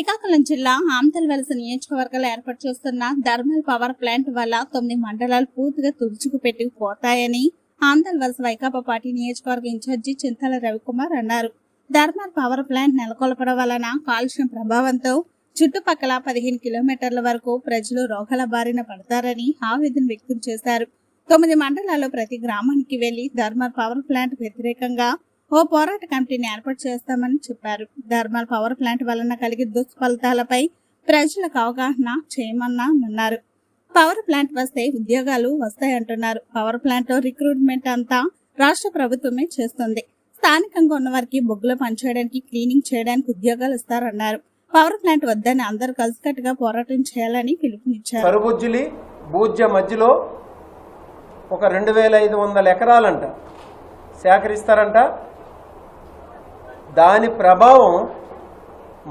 శ్రీకాకుళం జిల్లా ఆంతల్వలస నియోజకవర్గాలు ఏర్పాటు చేస్తున్న థర్మల్ పవర్ ప్లాంట్ వల్ల తొమ్మిది మండలాలు పూర్తిగా తుడుచుకుపెట్టి పోతాయని ఆంతల్వలస వైకాపా పార్టీ నియోజకవర్గ ఇన్ఛార్జి చింతల రవికుమార్ అన్నారు. థర్మల్ పవర్ ప్లాంట్ నెలకొల్పడం వలన కాలుష్యం ప్రభావంతో చుట్టుపక్కల పదిహేను కిలోమీటర్ల వరకు ప్రజలు రోగాల బారిన పడతారని ఆవేదన వ్యక్తం చేశారు. తొమ్మిది మండలాల్లో ప్రతి గ్రామానికి వెళ్ళి థర్మల్ పవర్ ప్లాంట్ వ్యతిరేకంగా ఓ పోరాట కమిటీని ఏర్పాటు చేస్తామని చెప్పారు. ధర్మల్ పవర్ ప్లాంట్ వలన కలిగే దుష్ఫలితాలపై ప్రజలకు అవగాహన చేయమన్నారు పవర్ ప్లాంట్ వస్తే ఉద్యోగాలు వస్తాయంటున్నారు. పవర్ ప్లాంట్లో రిక్రూట్మెంట్ అంతా రాష్ట్ర ప్రభుత్వమే చేస్తుంది. స్థానికంగా ఉన్న వారికి బొగ్గులు పనిచేయడానికి క్లీనింగ్ చేయడానికి ఉద్యోగాలు ఇస్తారన్నారు. పవర్ ప్లాంట్ వద్దని అందరూ కలిసికట్టుగా పోరాటం చేయాలని పిలుపునిచ్చారు. సరుబుజ్జులి బూజ్య మధ్యలో ఒక రెండు వేల ఐదు వందల ఎకరాలంట. సేకరిస్తారంట. దాని ప్రభావం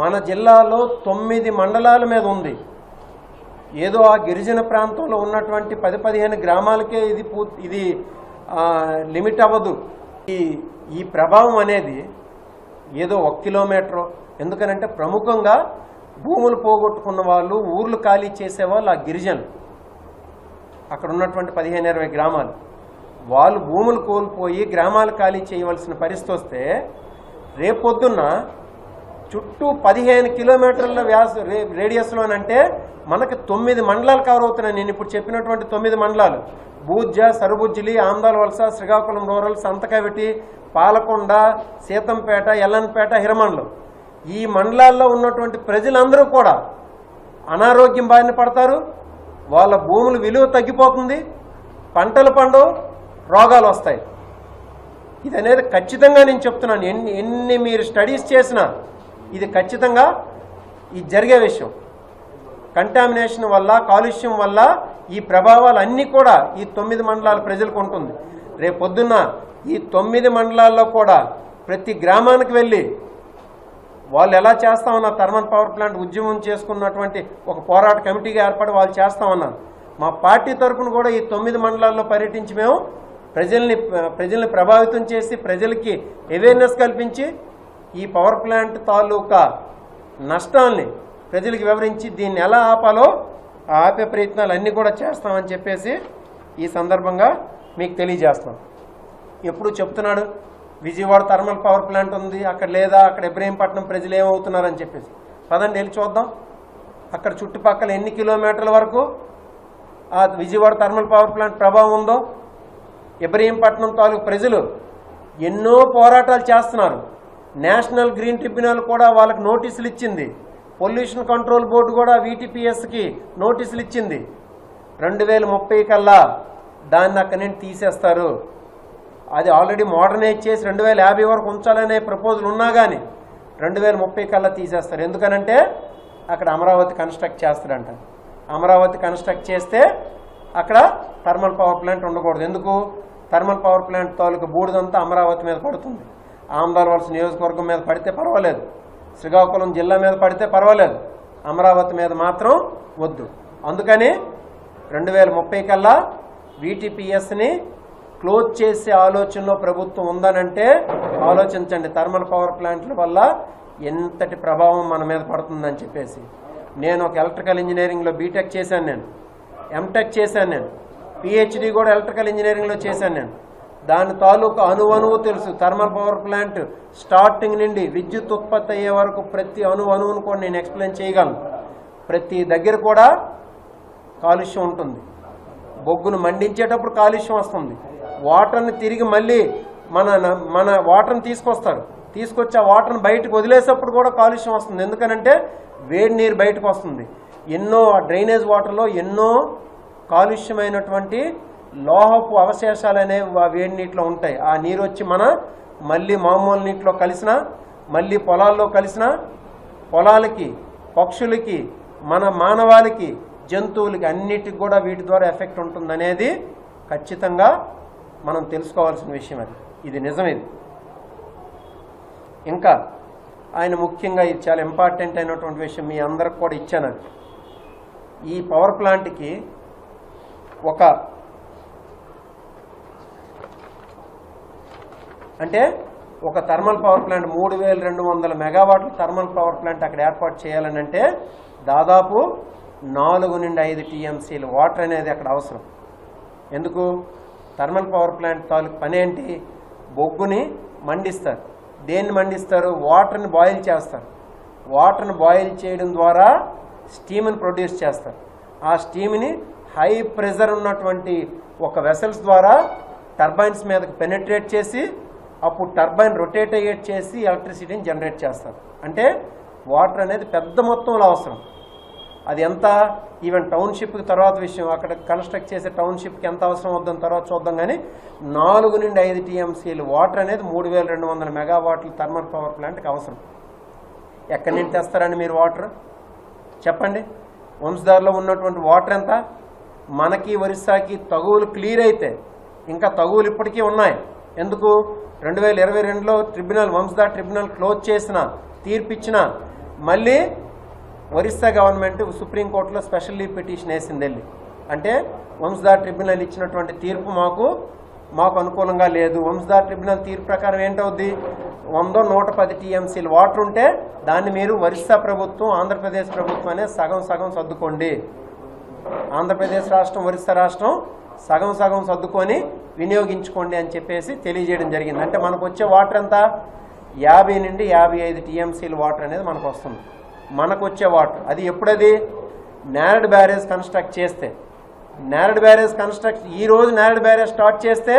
మన జిల్లాలో తొమ్మిది మండలాల మీద ఉంది. ఏదో ఆ గిరిజన ప్రాంతంలో ఉన్నటువంటి పది పదిహేను గ్రామాలకే ఇది ఇది లిమిట్ అవ్వదు. ఈ ఈ ప్రభావం అనేది ఏదో ఒక కిలోమీటర్. ఎందుకనంటే ప్రముఖంగా భూములు పోగొట్టుకున్న వాళ్ళు ఊర్లు ఖాళీ చేసేవాళ్ళు ఆ గిరిజనులు. అక్కడ ఉన్నటువంటి పదిహేను ఇరవై గ్రామాలు. వాళ్ళు భూములు కోల్పోయి గ్రామాలు ఖాళీ చేయవలసిన పరిస్థితి వస్తే రేపొద్దున్న చుట్టూ పదిహేను కిలోమీటర్ల వ్యాస రే- రేడియస్లోనంటే మనకు తొమ్మిది మండలాలు కవర్ అవుతున్నాయి. నేను ఇప్పుడు చెప్పినటువంటి తొమ్మిది మండలాలు. బూజ్జ సరుబుజ్జిలి ఆందాల వలస శ్రీకాకుళం రూరల్ సంతకవిటి పాలకొండ సీతంపేట ఎల్లన్పేట హిరమండలం. ఈ మండలాల్లో ఉన్నటువంటి ప్రజలందరూ కూడా అనారోగ్యం బారిన పడతారు. వాళ్ళ భూముల విలువ తగ్గిపోతుంది. పంటలు పండు రోగాలు వస్తాయి. ఇది అనేది ఖచ్చితంగా నేను చెప్తున్నాను. ఎన్ని ఎన్ని మీరు స్టడీస్ చేసినా ఇది ఖచ్చితంగా ఇది జరిగే విషయం. కంటామినేషన్ వల్ల కాలుష్యం వల్ల ఈ ప్రభావాలు అన్నీ కూడా ఈ తొమ్మిది మండలాల ప్రజలకు ఉంటుంది. రేపు పొద్దున్న ఈ తొమ్మిది మండలాల్లో కూడా ప్రతి గ్రామానికి వెళ్ళి వాళ్ళు ఎలా చేస్తామన్నారు థర్మల్ పవర్ ప్లాంట్ ఉద్యమం చేసుకున్నటువంటి ఒక పోరాట కమిటీగా ఏర్పడి వాళ్ళు చేస్తామన్నారు. మా పార్టీ తరఫున కూడా ఈ తొమ్మిది మండలాల్లో పర్యటించి మేము ప్రజల్ని ప్రజల్ని ప్రభావితం చేసి ప్రజలకి అవేర్నెస్ కల్పించి ఈ పవర్ ప్లాంట్ తాలూకా నష్టాల్ని ప్రజలకు వివరించి దీన్ని ఎలా ఆపాలో ఆపే ప్రయత్నాలు అన్నీ కూడా చేస్తామని చెప్పేసి ఈ సందర్భంగా మీకు తెలియజేస్తాం. ఎప్పుడు చెప్తున్నాడు విజయవాడ థర్మల్ పవర్ ప్లాంట్ ఉంది అక్కడ లేదా అక్కడ ఇబ్రహీంపట్నం ప్రజలు ఏమవుతున్నారని చెప్పేసి. పదండి వెళ్ళి చూద్దాం. అక్కడ చుట్టుపక్కల ఎన్ని కిలోమీటర్ల వరకు ఆ విజయవాడ థర్మల్ పవర్ ప్లాంట్ ప్రభావం ఉందో ఇబ్రహీంపట్నం తాలూకు ప్రజలు ఎన్నో పోరాటాలు చేస్తున్నారు. నేషనల్ గ్రీన్ ట్రిబ్యునల్ కూడా వాళ్ళకి నోటీసులు ఇచ్చింది. పొల్యూషన్ కంట్రోల్ బోర్డు కూడా వీటీపీఎస్కి నోటీసులు ఇచ్చింది. రెండు వేల ముప్పై కల్లా దాన్ని అక్కడి నుండి తీసేస్తారు. అది ఆల్రెడీ మోడర్నైజ్ చేసి రెండు వేల యాభై వరకు ఉంచాలనే ప్రపోజల్ ఉన్నా కానీ రెండు వేల ముప్పై కల్లా తీసేస్తారు. ఎందుకనంటే అక్కడ అమరావతి కన్స్ట్రక్ట్ చేస్తారంట. అమరావతి కన్స్ట్రక్ట్ చేస్తే అక్కడ థర్మల్ పవర్ ప్లాంట్ ఉండకూడదు. ఎందుకు? థర్మల్ పవర్ ప్లాంట్ తాలూకు బూడిదంతా అమరావతి మీద పడుతుంది. ఆమదాల వలస నియోజకవర్గం మీద పడితే పర్వాలేదు. శ్రీకాకుళం జిల్లా మీద పడితే పర్వాలేదు. అమరావతి మీద మాత్రం వద్దు. అందుకని రెండు వేల ముప్పై కల్లా వీటీపీఎస్ని క్లోజ్ చేసే ఆలోచనలో ప్రభుత్వం ఉందనంటే ఆలోచించండి. థర్మల్ పవర్ ప్లాంట్ల వల్ల ఎంతటి ప్రభావం మన మీద పడుతుందని చెప్పేసి. నేను ఒక ఎలక్ట్రికల్ ఇంజనీరింగ్లో బీటెక్ చేశాను నేను. ఎంటెక్ చేశాను నేను. పిహెచ్డి కూడా ఎలక్ట్రికల్ ఇంజనీరింగ్లో చేశాను నేను. దాని తాలూకు అణువణువు తెలుసు. థర్మల్ పవర్ ప్లాంట్ స్టార్టింగ్ నుండి విద్యుత్ ఉత్పత్తి అయ్యే వరకు ప్రతి అణు అణువును కూడా నేను ఎక్స్ప్లెయిన్ చేయగలను. ప్రతి దగ్గర కూడా కాలుష్యం ఉంటుంది. బొగ్గును మండించేటప్పుడు కాలుష్యం వస్తుంది. వాటర్ని తిరిగి మళ్ళీ మన మన వాటర్ని తీసుకొస్తారు. తీసుకొచ్చి ఆ వాటర్ని బయటకు వదిలేసేప్పుడు కూడా కాలుష్యం వస్తుంది. ఎందుకనంటే వేడి నీరు బయటకు వస్తుంది. ఎన్నో ఆ డ్రైనేజ్ వాటర్లో ఎన్నో కాలుష్యమైనటువంటి లోహపు అవశేషాలు అనేవి ఆ వేడి నీటిలో ఉంటాయి. ఆ నీరు వచ్చి మన మళ్ళీ మామూలు నీటిలో కలిసిన మళ్ళీ పొలాల్లో కలిసిన పొలాలకి పక్షులకి మన మానవాళికి జంతువులకి అన్నిటికి కూడా వీటి ద్వారా ఎఫెక్ట్ ఉంటుందనేది ఖచ్చితంగా మనం తెలుసుకోవాల్సిన విషయం అది. ఇది నిజమేది ఇంకా ఆయన ముఖ్యంగా ఇది చాలా ఇంపార్టెంట్ అయినటువంటి విషయం మీ అందరికి కూడా ఇచ్చాను. అది ఈ పవర్ ప్లాంట్కి ఒక అంటే ఒక థర్మల్ పవర్ ప్లాంట్ మూడు వేల రెండు వందల మెగావాట్ల థర్మల్ పవర్ ప్లాంట్ అక్కడ ఏర్పాటు చేయాలని అంటే దాదాపు నాలుగు నుండి ఐదు టీఎంసీలు వాటర్ అనేది అక్కడ అవసరం. ఎందుకు? థర్మల్ పవర్ ప్లాంట్ తాలూకు పని ఏంటి? బొగ్గుని మండిస్తారు. దేన్ని మండిస్తారు? వాటర్ని బాయిల్ చేస్తారు. వాటర్ని బాయిల్ చేయడం ద్వారా స్టీమ్ని ప్రొడ్యూస్ చేస్తారు. ఆ స్టీమ్ని హై ప్రెజర్ ఉన్నటువంటి ఒక వెసల్స్ ద్వారా టర్బైన్స్ మీదకి పెనిట్రేట్ చేసి అప్పుడు టర్బైన్ రొటేట్ అయ్యేట్ చేసి ఎలక్ట్రిసిటీని జనరేట్ చేస్తారు. అంటే వాటర్ అనేది పెద్ద మొత్తంలో అవసరం. అది ఎంత? ఈవెన్ టౌన్షిప్కి తర్వాత విషయం అక్కడ కన్స్ట్రక్ట్ చేసే టౌన్షిప్కి ఎంత అవసరం వద్దని తర్వాత చూద్దాం కానీ నాలుగు నుండి ఐదు టీఎంసీలు వాటర్ అనేది మూడు వేల రెండు వందల మెగావాట్ల థర్మల్ పవర్ ప్లాంట్కి అవసరం. ఎక్కడి నుంచి తెస్తారండి మీరు వాటర్? చెప్పండి. వంశధారలో ఉన్నటువంటి వాటర్ ఎంత? మనకి ఒరిస్సాకి తగువులు క్లియర్ అయితే ఇంకా తగువులు ఇప్పటికీ ఉన్నాయి. ఎందుకు? రెండు వేల ఇరవై రెండులో ట్రిబ్యునల్ వంశధార ట్రిబ్యునల్ క్లోజ్ చేసిన తీర్పిచ్చిన మళ్ళీ ఒరిస్సా గవర్నమెంట్ సుప్రీంకోర్టులో స్పెషల్ లీవ్ పిటిషన్ వేసింది వెళ్ళి. అంటే వంశధార ట్రిబ్యునల్ ఇచ్చినటువంటి తీర్పు మాకు మాకు అనుకూలంగా లేదు. వంశధార ట్రిబ్యునల్ తీర్పు ప్రకారం ఏంటవుద్ది? వందో నూట పది టీఎంసీలు వాటర్ ఉంటే దాన్ని మీరు ఒరిస్సా ప్రభుత్వం ఆంధ్రప్రదేశ్ ప్రభుత్వం అనేది సగం సగం సర్దుకోండి. ఆంధ్రప్రదేశ్ రాష్ట్రం ఒరిస్సా రాష్ట్రం సగం సగం సర్దుకొని వినియోగించుకోండి అని చెప్పేసి తెలియజేయడం జరిగింది. అంటే మనకు వచ్చే వాటర్ ఎంత? యాభై నుండి యాభై ఐదు టీఎంసీలు వాటర్ అనేది మనకు వస్తుంది. మనకు వచ్చే వాటర్. అది ఎప్పుడది? నేరడ్ బ్యారేజ్ కన్స్ట్రక్ట్ చేస్తే. నేరడ్ బ్యారేజ్ కన్స్ట్రక్ట్ ఈ రోజు నేరడ్ బ్యారేజ్ స్టార్ట్ చేస్తే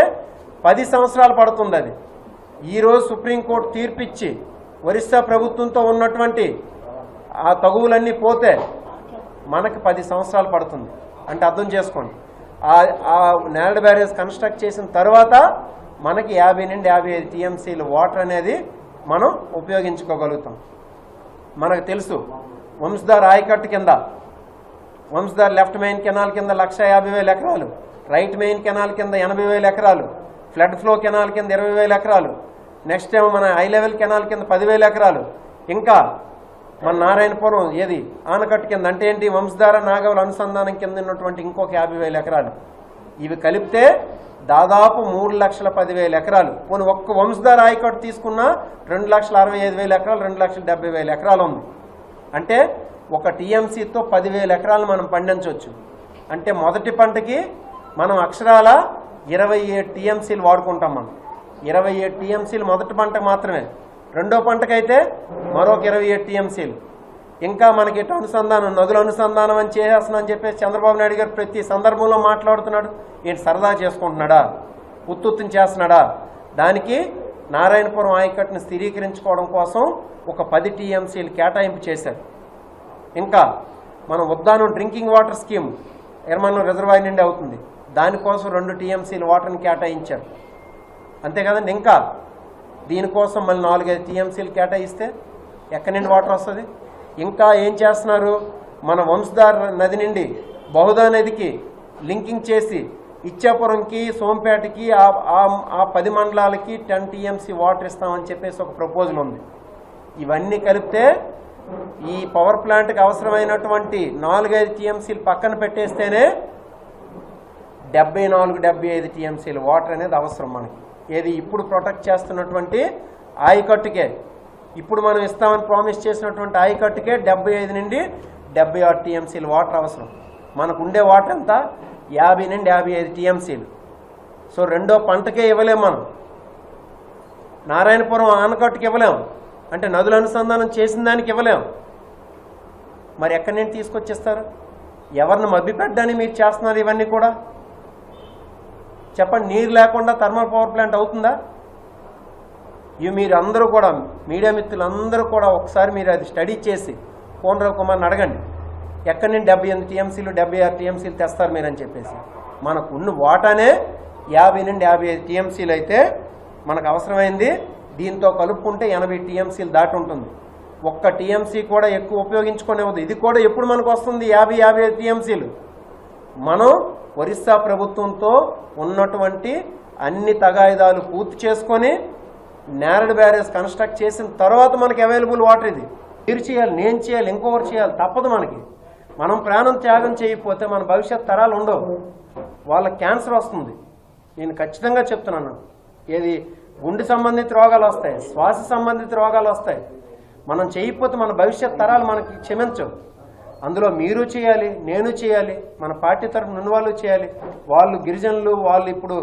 పది సంవత్సరాలు పడుతుంది అది. ఈరోజు సుప్రీంకోర్టు తీర్పిచ్చి ఒరిస్సా ప్రభుత్వంతో ఉన్నటువంటి ఆ తగువులన్నీ పోతే మనకి పది సంవత్సరాలు పడుతుంది. అంటే అర్థం చేసుకోండి. ఆ ఆ నేరడ్ బ్యారేజ్ కన్స్ట్రక్ట్ చేసిన తర్వాత మనకి యాభై నుండి యాభై ఐదు టీఎంసీలు వాటర్ అనేది మనం ఉపయోగించుకోగలుగుతాం. మనకు తెలుసు. వంశధార ఆయకట్టు కింద వంశధార్ లెఫ్ట్ మెయిన్ కెనాల్ కింద లక్ష యాభై వేల ఎకరాలు రైట్ మెయిన్ కెనాల్ కింద ఎనభై వేల ఎకరాలు ఫ్లడ్ ఫ్లో కెనాల్ కింద ఇరవై వేల ఎకరాలు నెక్స్ట్ ఏమో మన హై లెవెల్ కెనాల్ కింద పదివేల ఎకరాలు. ఇంకా మన నారాయణపురం ఏది? ఆనకట్టు కింద అంటే ఏంటి? వంశధార నాగవల అనుసంధానం కింద ఉన్నటువంటి ఇంకొక యాభై వేల ఎకరాలు. ఇవి కలిపితే దాదాపు మూడు లక్షల పదివేల ఎకరాలు. పోనీ ఒక్క వంశధార ఆయకట్టు తీసుకున్నా రెండు లక్షల అరవై ఐదు వేల ఎకరాలు రెండు లక్షల డెబ్బై వేల ఎకరాలు ఉంది. అంటే ఒక టీఎంసీతో పదివేల ఎకరాలు మనం పండించవచ్చు. అంటే మొదటి పంటకి మనం అక్షరాల ఇరవై ఏడు టీఎంసీలు వాడుకుంటాం మనం. ఇరవై ఏడు టీఎంసీలు మొదటి పంట మాత్రమే. రెండో పంటకైతే మరొక ఇరవై ఏడు టీఎంసీలు ఇంకా మనకి ఇటు అనుసంధానం నదుల అనుసంధానం అని చేసేస్తున్నా అని చెప్పేసి చంద్రబాబు నాయుడు గారు ప్రతి సందర్భంలో మాట్లాడుతున్నాడు. ఏంటి సరదా చేసుకుంటున్నాడా? ఉత్తుత్తుని చేస్తున్నాడా? దానికి నారాయణపురం ఆయకట్టును స్థిరీకరించుకోవడం కోసం ఒక పది టీఎంసీలు కేటాయింపు చేశారు. ఇంకా మనం ఉద్దానం డ్రింకింగ్ వాటర్ స్కీమ్ ఎర్మన్లో రిజర్వాయర్ నుండి అవుతుంది. దానికోసం రెండు టీఎంసీలు వాటర్ని కేటాయించారు. అంతే కదండి ఇంకా? దీనికోసం మళ్ళీ నాలుగైదు టీఎంసీలు కేటాయిస్తే ఎక్కడి నుండి వాటర్ వస్తుంది? ఇంకా ఏం చేస్తున్నారు? మన వంశధార నది నుండి బహుదా నదికి లింకింగ్ చేసి ఇచ్చాపురంకి సోంపేటకి ఆ- ఆ పది మండలాలకి టెన్ టీఎంసీ వాటర్ ఇస్తామని చెప్పేసి ఒక ప్రపోజల్ ఉంది. ఇవన్నీ కలిపితే ఈ పవర్ ప్లాంట్కి అవసరమైనటువంటి నాలుగైదు టీఎంసీలు పక్కన పెట్టేస్తేనే డెబ్బై నాలుగు డెబ్బై ఐదు టీఎంసీలు వాటర్ అనేది అవసరం మనకి. ఏది ఇప్పుడు ప్రొటెక్ట్ చేస్తున్నటువంటి ఆయకట్టుకే ఇప్పుడు మనం ఇస్తామని ప్రామిస్ చేసినటువంటి ఆయకట్టుకే డెబ్బై ఐదు నుండి డెబ్బై ఆరు టీఎంసీలు వాటర్ అవసరం. మనకు ఉండే వాటర్ ఎంత? యాభై నుండి యాభై ఐదు టీఎంసీలు. సో రెండో పంటకే ఇవ్వలేము మనం. నారాయణపురం ఆనకట్టుకి ఇవ్వలేం. అంటే నదుల అనుసంధానం చేసిన దానికి ఇవ్వలేం. మరి ఎక్కడి నుండి తీసుకొచ్చేస్తారు? ఎవరిని మభ్యపెట్టడానికి మీరు చేస్తున్నారు ఇవన్నీ కూడా? చెప్పండి నీరు లేకుండా థర్మల్ పవర్ ప్లాంట్ అవుతుందా? ఇవి మీరు అందరూ కూడా మీడియా మిత్రులందరూ కూడా ఒకసారి మీరు అది స్టడీ చేసి కోనరావు కుమార్ని అడగండి. ఎక్కడి నుండి డెబ్బై ఎనిమిది టీఎంసీలు డెబ్బై ఆరు టీఎంసీలు తెస్తారు మీరని చెప్పేసి. మనకు ఉన్న వాటానే యాభై నుండి యాభై ఐదు టీఎంసీలు అయితే మనకు అవసరమైంది దీంతో కలుపుకుంటే ఎనభై టీఎంసీలు దాటి ఉంటుంది. ఒక్క టీఎంసీ కూడా ఎక్కువ ఉపయోగించుకునేవద్దు ఇది కూడా ఎప్పుడు మనకు వస్తుంది? యాభై యాభై టీఎంసీలు. మనం ఒరిస్సా ప్రభుత్వంతో ఉన్నటువంటి అన్ని తగాయిదాలు పూర్తి చేసుకొని నేరడ్ బ్యారేజ్ కన్స్ట్రక్ట్ చేసిన తర్వాత మనకి అవైలబుల్ వాటర్ ఇది. మీరు చేయాలి నేను చేయాలి ఇంకొకరు చేయాలి తప్పదు మనకి. మనం ప్రాణం త్యాగం చేయకపోతే మన భవిష్యత్ తరాలు ఉండవు. వాళ్ళకి క్యాన్సర్ వస్తుంది. నేను ఖచ్చితంగా చెప్తున్నాను. ఏది గుండె సంబంధిత రోగాలు వస్తాయి శ్వాస సంబంధిత రోగాలు వస్తాయి. మనం చేయకపోతే మన భవిష్యత్ తరాలు మనకి క్షమించవు. అందులో మీరు చేయాలి నేను చేయాలి మన పార్టీ తరఫున ఉన్న వాళ్ళు చేయాలి. వాళ్ళు గిరిజనులు వాళ్ళు ఇప్పుడు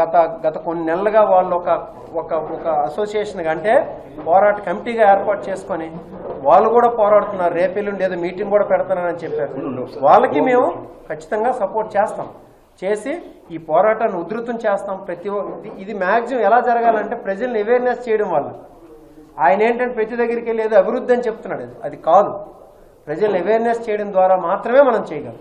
గత గత కొన్ని నెలలుగా వాళ్ళు ఒక ఒక ఒక అసోసియేషన్ అంటే పోరాట కమిటీగా ఏర్పాటు చేసుకొని వాళ్ళు కూడా పోరాడుతున్నారు. రేపెల్లుండి ఏదో మీటింగ్ కూడా పెడతానని చెప్పారు. వాళ్ళకి మేము ఖచ్చితంగా సపోర్ట్ చేస్తాం. చేసి ఈ పోరాటాన్ని ఉధృతం చేస్తాం ప్రతి ఇది- మ్యాక్సిమం ఎలా జరగాలంటే ప్రజల్ని అవేర్నెస్ చేయడం వల్ల. ఆయన ఏంటంటే ప్రతి దగ్గరికి వెళ్ళి ఏదో అభివృద్ధి అని చెప్తున్నాడు అది. అది కాదు. ప్రజల్ని అవేర్నెస్ చేయడం ద్వారా మాత్రమే మనం చేయగలం.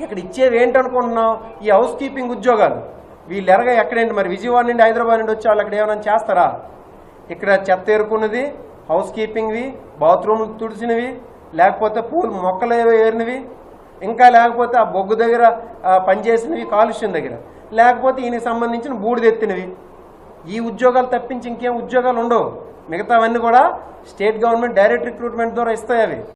ఇక్కడ ఇచ్చేది ఏంటనుకుంటున్నాం? ఈ హౌస్ కీపింగ్ ఉద్యోగాలు. వీళ్ళు ఎరగా ఎక్కడేంటి మరి? విజయవాడ నుండి హైదరాబాద్ నుండి వచ్చి వాళ్ళు అక్కడ ఏమైనా చేస్తారా? ఇక్కడ చెత్త ఏరుకున్నది హౌస్ కీపింగ్వి బాత్రూమ్ తుడిచినవి లేకపోతే పూలు మొక్కలు ఏవో ఏరినవి ఇంకా లేకపోతే ఆ బొగ్గు దగ్గర పనిచేసినవి కాలుష్యం దగ్గర. లేకపోతే ఈయనకి సంబంధించిన బూడిదెత్తినవి ఈ ఉద్యోగాలు తప్పించి ఇంకేం ఉద్యోగాలు ఉండవు. మిగతావన్నీ కూడా స్టేట్ గవర్నమెంట్ డైరెక్ట్ రిక్రూట్మెంట్ ద్వారా ఇస్తాయి అవి.